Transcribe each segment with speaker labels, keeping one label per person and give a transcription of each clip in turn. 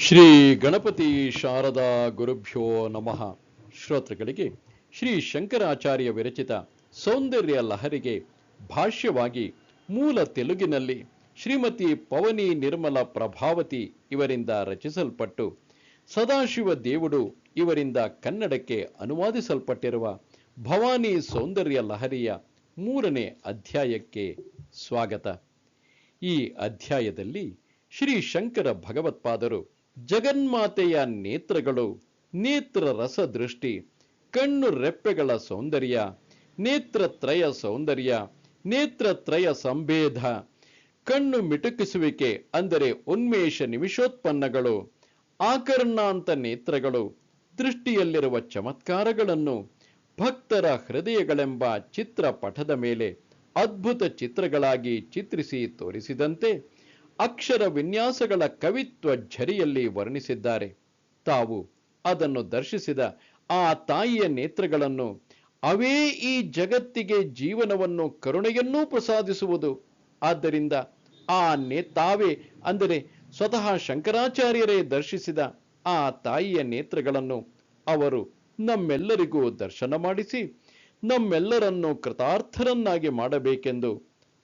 Speaker 1: ಶ್ರೀ ಗಣಪತಿ ಶಾರದಾ ಗುರುಭ್ಯೋ ನಮಃ. ಶ್ರೋತೃಗಳಿಗೆ ಶ್ರೀ ಶಂಕರಾಚಾರ್ಯ ವಿರಚಿತ ಸೌಂದರ್ಯ ಲಹರಿಗೆ ಭಾಷ್ಯವಾಗಿ ಮೂಲ ತೆಲುಗಿನಲ್ಲಿ ಶ್ರೀಮತಿ ಪವನಿ ನಿರ್ಮಲ ಪ್ರಭಾವತಿ ಇವರಿಂದ ರಚಿಸಲ್ಪಟ್ಟು, ಸದಾಶಿವ ದೇವುಡು ಇವರಿಂದ ಕನ್ನಡಕ್ಕೆ ಅನುವಾದಿಸಲ್ಪಟ್ಟಿರುವ ಭವಾನಿ ಸೌಂದರ್ಯ ಲಹರಿಯ ಮೂರನೇ ಅಧ್ಯಾಯಕ್ಕೆ ಸ್ವಾಗತ. ಈ ಅಧ್ಯಾಯದಲ್ಲಿ ಶ್ರೀ ಶಂಕರ ಭಗವತ್ಪಾದರು ಜಗನ್ಮಾತೆಯ ನೇತ್ರಗಳು, ನೇತ್ರ ರಸದೃಷ್ಟಿ, ಕಣ್ಣು ರೆಪ್ಪೆಗಳ ಸೌಂದರ್ಯ ನೇತ್ರತ್ರಯ ಸೌಂದರ್ಯ ನೇತ್ರತ್ರಯ ಸಂಭೇದ, ಕಣ್ಣು ಮಿಟುಕಿಸುವಿಕೆ ಅಂದರೆ ಉನ್ಮೇಷ ನಿಮಿಷೋತ್ಪನ್ನಗಳು, ಆಕರ್ಣಾಂತ ನೇತ್ರಗಳು, ದೃಷ್ಟಿಯಲ್ಲಿರುವ ಚಮತ್ಕಾರಗಳನ್ನು, ಭಕ್ತರ ಹೃದಯಗಳೆಂಬ ಚಿತ್ರಪಟದ ಮೇಲೆ ಅದ್ಭುತ ಚಿತ್ರಗಳಾಗಿ ಚಿತ್ರಿಸಿ ತೋರಿಸಿದಂತೆ ಅಕ್ಷರ ವಿನ್ಯಾಸಗಳ ಕವಿತ್ವ ಝರಿಯಲ್ಲಿ ವರ್ಣಿಸಿದ್ದಾರೆ. ತಾವು ಅದನ್ನು ದರ್ಶಿಸಿದ ಆ ತಾಯಿಯ ನೇತ್ರಗಳನ್ನು ಅವೇ ಈ ಜಗತ್ತಿಗೆ ಜೀವನವನ್ನು ಕರುಣೆಯನ್ನೂ ಪ್ರಸಾದಿಸುವುದು. ಆದ್ದರಿಂದ ಆ ನೇ, ತಾವೇ ಅಂದರೆ ಸ್ವತಃ ಶಂಕರಾಚಾರ್ಯರೇ ದರ್ಶಿಸಿದ ಆ ತಾಯಿಯ ನೇತ್ರಗಳನ್ನು ಅವರು ನಮ್ಮೆಲ್ಲರಿಗೂ ದರ್ಶನ ಮಾಡಿಸಿ, ನಮ್ಮೆಲ್ಲರನ್ನು ಕೃತಾರ್ಥರನ್ನಾಗಿ ಮಾಡಬೇಕೆಂದು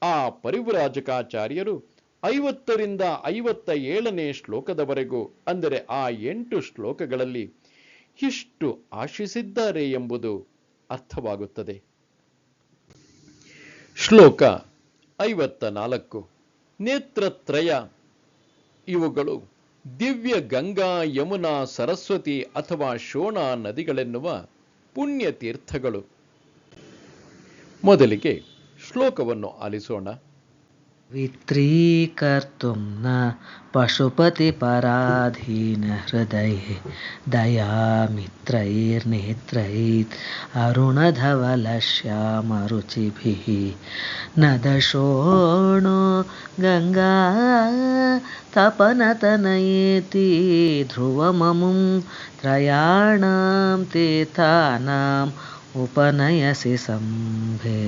Speaker 1: ಆ ಪರಿವ್ರಾಜಕಾಚಾರ್ಯರು ಐವತ್ತರಿಂದ ಐವತ್ತ ಏಳನೇ ಶ್ಲೋಕದವರೆಗೂ, ಅಂದರೆ ಆ ಎಂಟು ಶ್ಲೋಕಗಳಲ್ಲಿ ಇಷ್ಟು ಆಶಿಸಿದ್ದಾರೆ ಎಂಬುದು ಅರ್ಥವಾಗುತ್ತದೆ. ಶ್ಲೋಕ ಐವತ್ತ ನಾಲ್ಕು ನೇತ್ರತ್ರಯ, ಇವುಗಳು ದಿವ್ಯ ಗಂಗಾ, ಯಮುನಾ, ಸರಸ್ವತಿ ಅಥವಾ ಶೋಣ ನದಿಗಳೆನ್ನುವ ಪುಣ್ಯ ತೀರ್ಥಗಳು ಮೊದಲಿಗೆ ಶ್ಲೋಕವನ್ನು ಆಲಿಸೋಣ.
Speaker 2: वित्रीकर्तुं न पशुपतिपराधीनहृदये दयामित्रैर्नेत्रैत् अरुणधवलश्यामरुचिभिः न दशोणो गङ्गा तपनतनयेति ध्रुवममुं त्रयाणां तीर्थानाम् उपनयसि सम्भेदमनघम्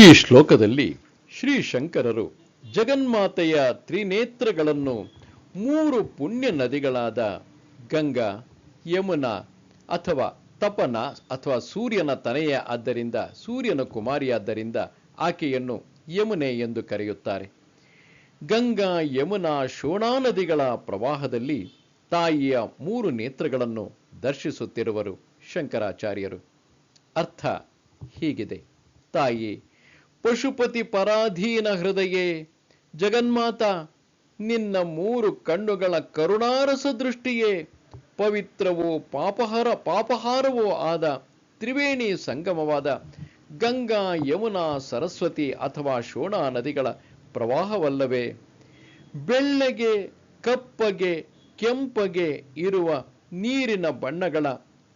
Speaker 1: ಈ ಶ್ಲೋಕದಲ್ಲಿ ಶ್ರೀ ಶಂಕರರು ಜಗನ್ಮಾತೆಯ ತ್ರಿನೇತ್ರಗಳನ್ನು ಮೂರು ಪುಣ್ಯ ನದಿಗಳಾದ ಗಂಗಾ, ಯಮುನಾ ಅಥವಾ ತಪನ ಅಥವಾ ಸೂರ್ಯನ ತನೆಯ ಆದ್ದರಿಂದ, ಸೂರ್ಯನ ಕುಮಾರಿಯಾದ್ದರಿಂದ ಆಕೆಯನ್ನು ಯಮುನೆ ಎಂದು ಕರೆಯುತ್ತಾರೆ. ಗಂಗಾ, ಯಮುನಾ, ಶೋಣಾ ನದಿಗಳ ಪ್ರವಾಹದಲ್ಲಿ ತಾಯಿಯ ಮೂರು ನೇತ್ರಗಳನ್ನು ದರ್ಶಿಸುತ್ತಿರುವರು ಶಂಕರಾಚಾರ್ಯರು. ಅರ್ಥ ಹೀಗಿದೆ. ತಾಯಿ ಪಶುಪತಿ ಪರಾಧೀನ ಹೃದಯೇ, ಜಗನ್ಮಾತ, ನಿನ್ನ ಮೂರು ಕಣ್ಣುಗಳ ಕರುಣಾರಸ ದೃಷ್ಟಿಯೇ, ಪವಿತ್ರವೋ ಪಾಪಹರ, ಪಾಪಹಾರವೋ ಆದ ತ್ರಿವೇಣಿ ಸಂಗಮವಾದ ಗಂಗಾ, ಯಮುನಾ, ಸರಸ್ವತಿ ಅಥವಾ ಶೋಣಾ ನದಿಗಳ ಪ್ರವಾಹವಲ್ಲವೇ. ಬೆಳ್ಳಗೆ, ಕಪ್ಪಗೆ, ಕೆಂಪಗೆ ಇರುವ ನೀರಿನ ಬಣ್ಣಗಳ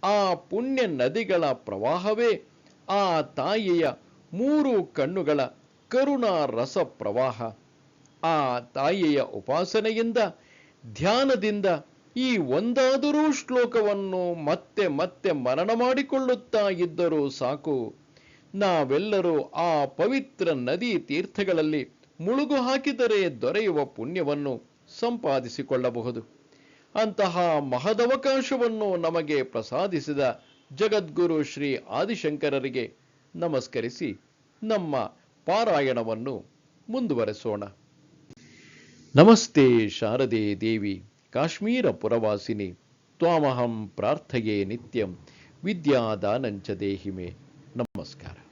Speaker 1: ಆ ಪುಣ್ಯ ನದಿಗಳ ಪ್ರವಾಹವೇ, ಆ ತಾಯಿಯ ಮೂರು ಕಣ್ಣುಗಳ ಕರುಣಾ ರಸ ಪ್ರವಾಹ. ಆ ತಾಯಿಯ ಉಪಾಸನೆಯಿಂದ, ಧ್ಯಾನದಿಂದ ಈ ಒಂದಾದರೂ ಶ್ಲೋಕವನ್ನು ಮತ್ತೆ ಮತ್ತೆ ಮರಣ ಮಾಡಿಕೊಳ್ಳುತ್ತಾ ಇದ್ದರೂ ಸಾಕು. ನಾವೆಲ್ಲರೂ ಆ ಪವಿತ್ರ ನದಿ ತೀರ್ಥಗಳಲ್ಲಿ ಮುಳುಗು ಹಾಕಿದರೆ ದೊರೆಯುವ ಪುಣ್ಯವನ್ನು ಸಂಪಾದಿಸಿಕೊಳ್ಳಬಹುದು. ಅಂತಹ ಮಹದವಕಾಶವನ್ನು ನಮಗೆ ಪ್ರಸಾದಿಸಿದ ಜಗದ್ಗುರು ಶ್ರೀ ಆದಿಶಂಕರರಿಗೆ ನಮಸ್ಕರಿಸಿ ನಮ್ಮ ಪಾರಾಯಣವನ್ನು ಮುಂದುವರೆಸೋಣ. ನಮಸ್ತೆ ಶಾರದೆ ದೇವಿ ಕಾಶ್ಮೀರ ಪುರವಾಸಿನಿ ತ್ವಾಮಹಂ ಪ್ರಾರ್ಥಯೇ ನಿತ್ಯಂ ವಿದ್ಯಾದಾನಂಚ ದೇಹಿಮೆ. ನಮಸ್ಕಾರ.